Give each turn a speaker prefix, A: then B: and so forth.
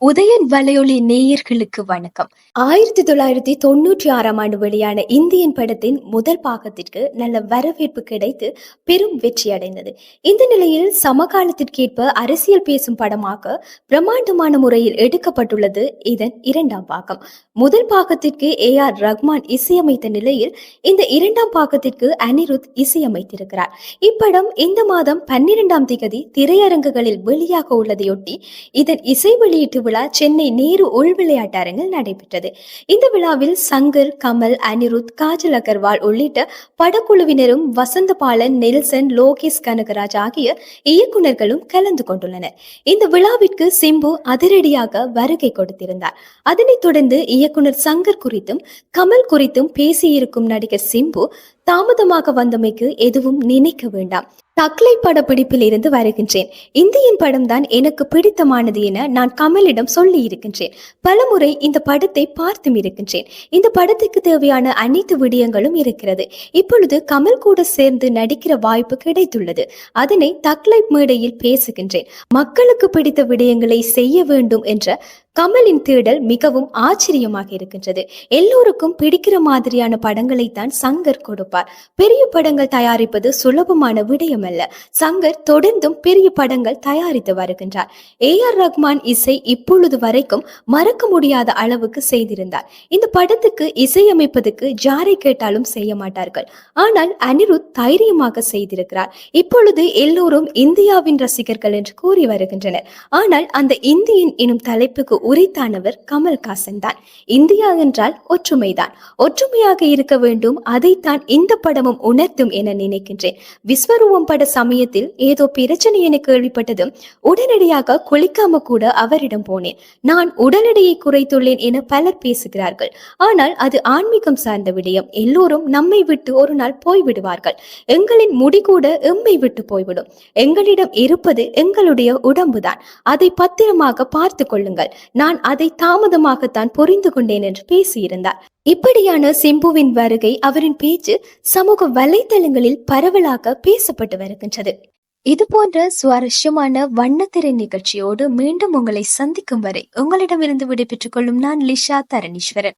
A: உதயன் வலையொலி நேயர்களுக்கு வணக்கம்.
B: ஆயிரத்தி தொள்ளாயிரத்தி தொண்ணூற்றி ஆறாம் ஆண்டு வெளியான இந்தியன் படத்தின் முதல் பாகத்திற்கு நல்ல வரவேற்பு கிடைத்து பெரும் வெற்றி அடைந்தது. இந்த நிலையில் சமகாலத்திற்கேற்ப அரசியல் பேசும் படமாக பிரம்மாண்டமான முறையில் எடுக்கப்பட்டுள்ளது இதன் இரண்டாம் பாகம். முதல் பாகத்திற்கு ஏ ஆர் ரஹ்மான் இசையமைத்த நிலையில் இந்த இரண்டாம் பாகத்திற்கு அனிருத் இசையமைத்திருக்கிறார். இப்படம் இந்த மாதம் பன்னிரெண்டாம் திகதி திரையரங்குகளில் வெளியாக உள்ளதையொட்டி இதன் இசை வெளியீட்டு விழா சென்னை நேரு உள் விளையாட்டரங்கில் நடைபெற்றது. இந்த விழாவில் சங்கர் கமல் அனிருத் காஜல் அகர்வால் உள்ளிட்ட படக்குழுவினரும் வசந்தபாலன் நெல்சன் லோகேஷ் கனகராஜ் ஆகிய இயக்குநர்களும் கலந்து கொண்டுள்ளனர். இந்த விழாவிற்கு சிம்பு அதிரடியாக வருகை கொடுத்திருந்தார். அதனைத் தொடர்ந்து இயக்குனர் சங்கர் குறித்தும் கமல் குறித்தும் பேசியிருக்கும் நடிகர் சிம்பு தாமதமாக வந்தமைக்கு எதுவும் நினைக்க வேண்டாம். தக்லை படப்பிடிப்பில் இருந்து வருகின்றேன். இந்தியன் படம் தான் எனக்கு பிடித்தமானது என நான் கமலிடம் சொல்லி இருக்கின்றேன். பலமுறை இந்த படத்தை பார்த்தும் இருக்கின்றேன். இந்த படத்துக்கு தேவையான அனைத்து விடயங்களும் இருக்கிறது. இப்பொழுது கமல் கூட சேர்ந்து நடிக்கிற வாய்ப்பு கிடைத்துள்ளது. அதனை தக்லை மேடையில் பேசுகின்றேன். மக்களுக்கு பிடித்த விடயங்களை செய்ய வேண்டும் என்ற கமலின் தேடல் மிகவும் ஆச்சரியமாக இருக்கின்றது. எல்லோருக்கும் பிடிக்கிற மாதிரியான படங்களை தான் சங்கர் கொடுப்பார். பெரிய படங்கள் தயாரிப்பது சுலபமான விடயம் அல்ல சங்கர் தொடர்ந்தும் பெரிய படங்கள் தயாரித்து வருகின்றார். ஏ ஆர் ரஹ்மான் இசை இப்பொழுது வரைக்கும் மறக்க முடியாத அளவுக்கு செய்திருந்தார். இந்த படத்துக்கு இசையமைப்பதற்கு ஜாரை கேட்டாலும் செய்ய மாட்டார்கள். ஆனால் அனிருத் தைரியமாக செய்திருக்கிறார். இப்பொழுது எல்லோரும் இந்தியாவின் ரசிகர்கள் என்று கூறி வருகின்றனர். ஆனால் அந்த இந்தியின் எனும் தலைப்புக்கு உரித்தானவர் கமல்ஹாசன் தான் இந்தியா என்றால் ஒற்றுமைதான். ஒற்றுமையாக இருக்க வேண்டும் அதைத்தான் இந்த படமும் உணர்த்தும் என நினைக்கின்றேன். விஸ்வரூபம் பட சமயத்தில் ஏதோ பிரச்சனை என கேள்விப்பட்டதும் உடனடியாக குளிக்காம கூட அவரிடம் போனேன். நான் உடல் எடையை குறைத்துள்ளேன் என பலர் பேசுகிறார்கள். ஆனால் அது ஆன்மீகம் சார்ந்த விடயம். எல்லோரும் நம்மை விட்டு ஒரு நாள் போய்விடுவார்கள். எங்களின் முடி கூட எம்மை விட்டு போய்விடும். எங்களிடம் இருப்பது எங்களுடைய உடம்புதான். அதை பத்திரமாக பார்த்து கொள்ளுங்கள். நான் அதை தாமதமாகத்தான் புரிந்து கொண்டேன் என்று பேசியிருந்தார். இப்படியான சிம்புவின் வருகை அவரின் பேச்சு சமூக வலைதளங்களில் பரவலாக பேசப்பட்டு வருகின்றது.
A: இது போன்ற சுவாரஸ்யமான வண்ணத்திரை நிகழ்ச்சியோடு மீண்டும் உங்களை சந்திக்கும் வரை உங்களிடமிருந்து விடைபெற்றுக் கொள்ளும் நான் லிஷா தரணீஸ்வரன்.